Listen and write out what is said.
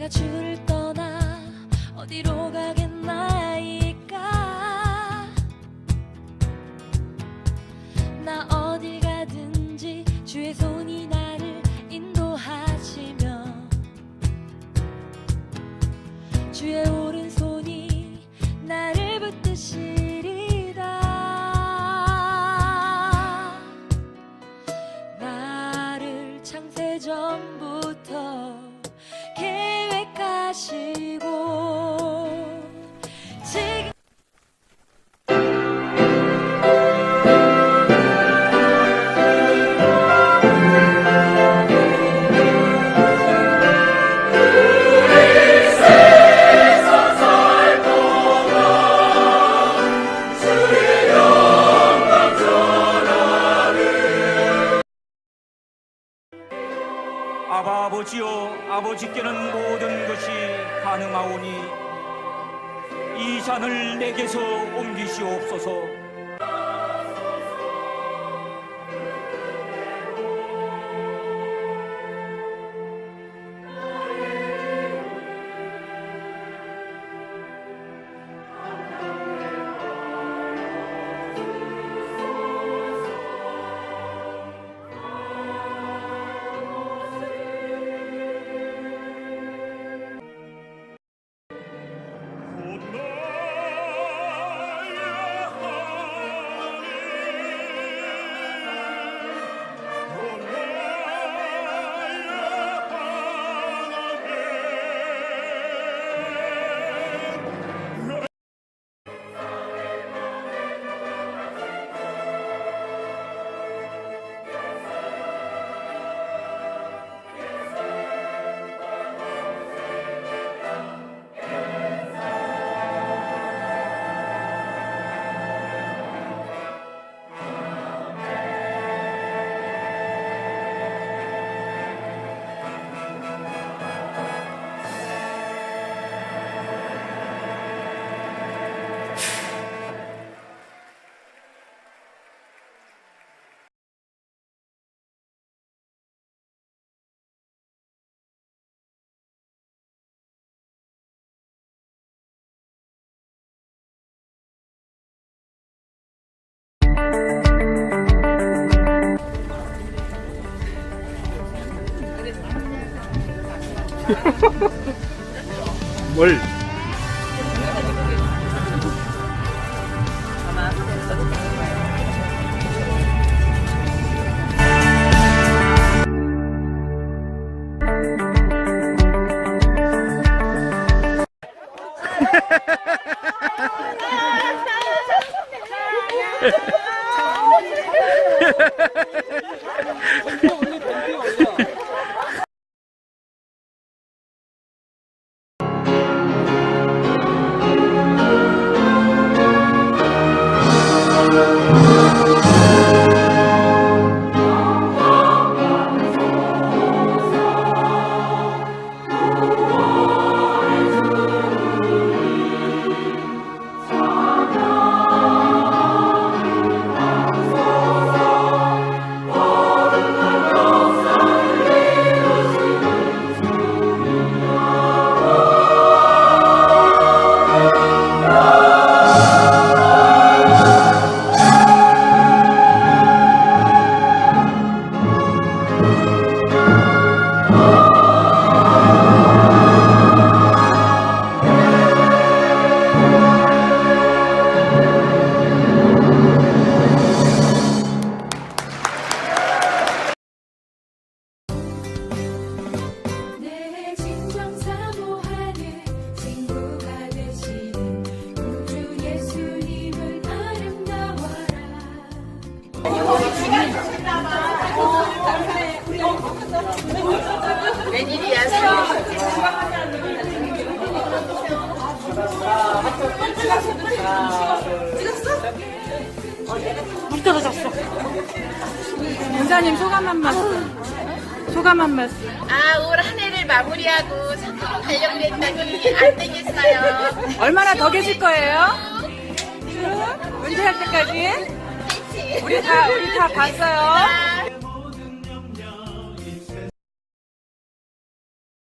내가 주를 떠나 어디로 가겠나이까? 나 어딜 가든지 주의 손이 나를 인도하시며 주의 오른손이 나를 붙드시리다 나를 창세 전부터 하시고 아바 아버지여 아버지께는 모든 것이 가능하오니 이 잔을 내게서 옮기시옵소서 뭘? 원장님 소감 한 말씀. 소감 한 말씀. 아, 올 한 해를 마무리하고 산으로 가려고 했더니 안 되겠어요. 얼마나 더 계실 거예요? 쭉? 은퇴할 때까지? 우리 다, 우리 다 봤어요.